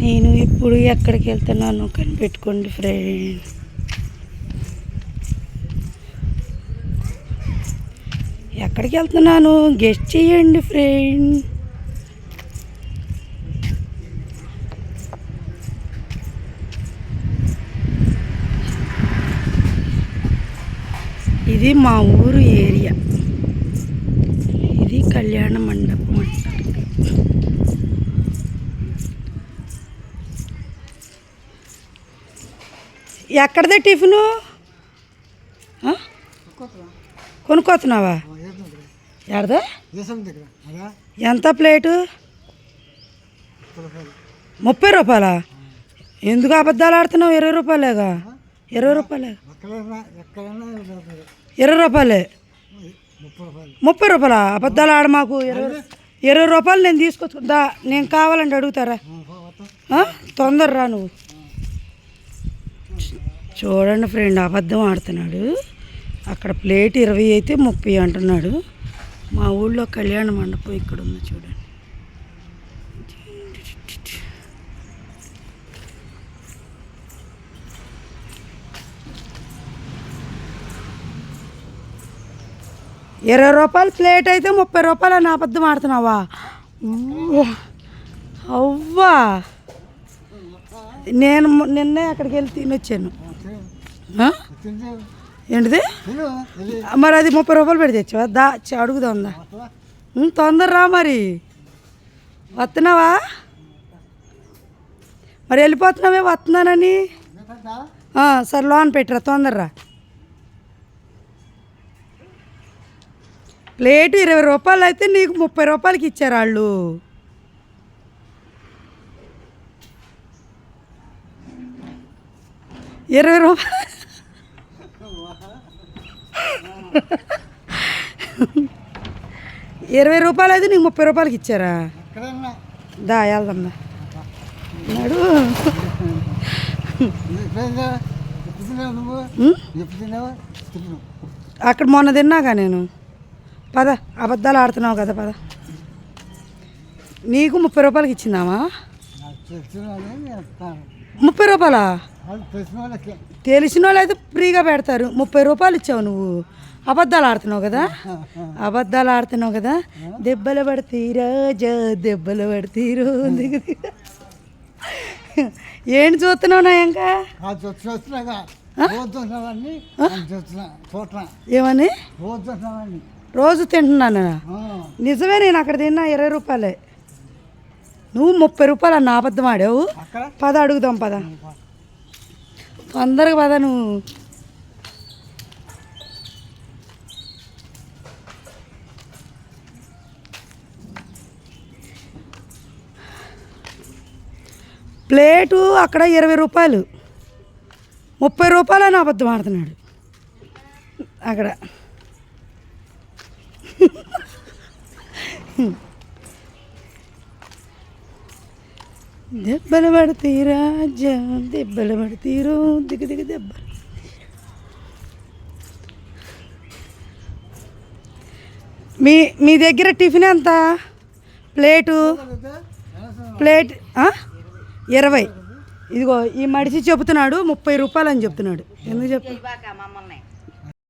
నేను ఇప్పుడు ఎక్కడికి వెళ్తున్నాను కనిపెట్టుకోండి ఫ్రెండ్ ఎక్కడికి వెళ్తున్నాను గెస్ట్ చేయండి ఫ్రెండ్ ఇది మా ఊరు ఏరియా ఇది కళ్యాణ మండపం ఎక్కడదే టిఫిను? కొనుక్కోతున్నావా ఎడదా? ఎంత ప్లేటు? ముప్పై రూపాయలా? ఎందుకు అబద్ధాలు ఆడుతున్నావు? ఇరవై రూపాయలేగా? ఇరవై రూపాయలే. ఇరవై రూపాయలే. ముప్పై రూపాయలా? అబద్ధాలు ఆడ మాకు. ఇరవై ఇరవై రూపాయలు నేను తీసుకొచ్చుకుందా నేను కావాలంటే అడుగుతారా? ఆ? తొందర రా నువ్వు. చూడండి ఫ్రెండ్ అబద్ధం ఆడుతున్నాడు. అక్కడ ప్లేట్ ఇరవై అయితే ముప్పై అంటున్నాడు. మా ఊళ్ళో కళ్యాణ మండపం ఇక్కడ ఉంది చూడండి. ఇరవై రూపాయలు ప్లేట్ అయితే ముప్పై రూపాయలు అని అబద్ధం ఆడుతున్నావా? అవ్వా నేను నిన్నే అక్కడికి వెళ్ళి తినొచ్చాను. ఏంటిది? మరి అది ముప్పై రూపాయలు పెట్టి తెచ్చావా? దా వస్తుందా? ఉమ్, తొందర రా మరి. వస్తున్నావా? మరి వెళ్ళిపోతున్నావే? వస్తున్నానని సరే లోన్ పెట్టరా తొందరరా ప్లేట్ ఇరవై రూపాయలు అయితే నీకు ముప్పై రూపాయలకి ఇచ్చారు వాళ్ళు. ఇరవై రూపాయలు ఇరవై రూపాయలు అయితే నీకు ముప్పై రూపాయలకి ఇచ్చారా? దా వెళ్దాం నడు. అక్కడ మొన్న తిన్నాగా నేను. పద అబద్ధాలు ఆడుతున్నావు కదా పద. నీకు ముప్పై రూపాయలకి ఇచ్చిందామా? ముప్పై రూపాయలా? తెలిసిన వాళ్ళు అయితే ఫ్రీగా పెడతారు. ముప్పై రూపాయలు ఇచ్చావు నువ్వు. అబద్ధాలు ఆడుతున్నావు కదా? అబద్ధాలు ఆడుతున్నావు కదా? దెబ్బలు పడతీరా జా దెబ్బలు పడతీరు. ఏంటి చూస్తున్నావు నా ఇంకా ఏమని? రోజు తింటున్నాను? నిజమే నేను అక్కడ తిన్నా ఇరవై రూపాయలే. నువ్వు ముప్పై రూపాయలు అన్న అబద్ధం ఆడావు. పద అడుగుదాం పద. తొందరగా పద నువ్వు. ప్లేటు అక్కడ ఇరవై రూపాయలు. ముప్పై రూపాయలు అని అబద్ధం ఆడుతున్నాడు. అక్కడ. దెబ్బలు పడతీరా రాజ్యం దెబ్బలు పడతీరు. దిగ దిగ దెబ్బ మీ మీ దగ్గర టిఫిన్ ఎంత? ప్లేటు. ప్లేట్ ఆ? ఇరవై. ఇదిగో ఈ మడిచి చెబుతున్నాడు ముప్పై రూపాయలు అని చెప్తున్నాడు. ఎందుకు చెప్తా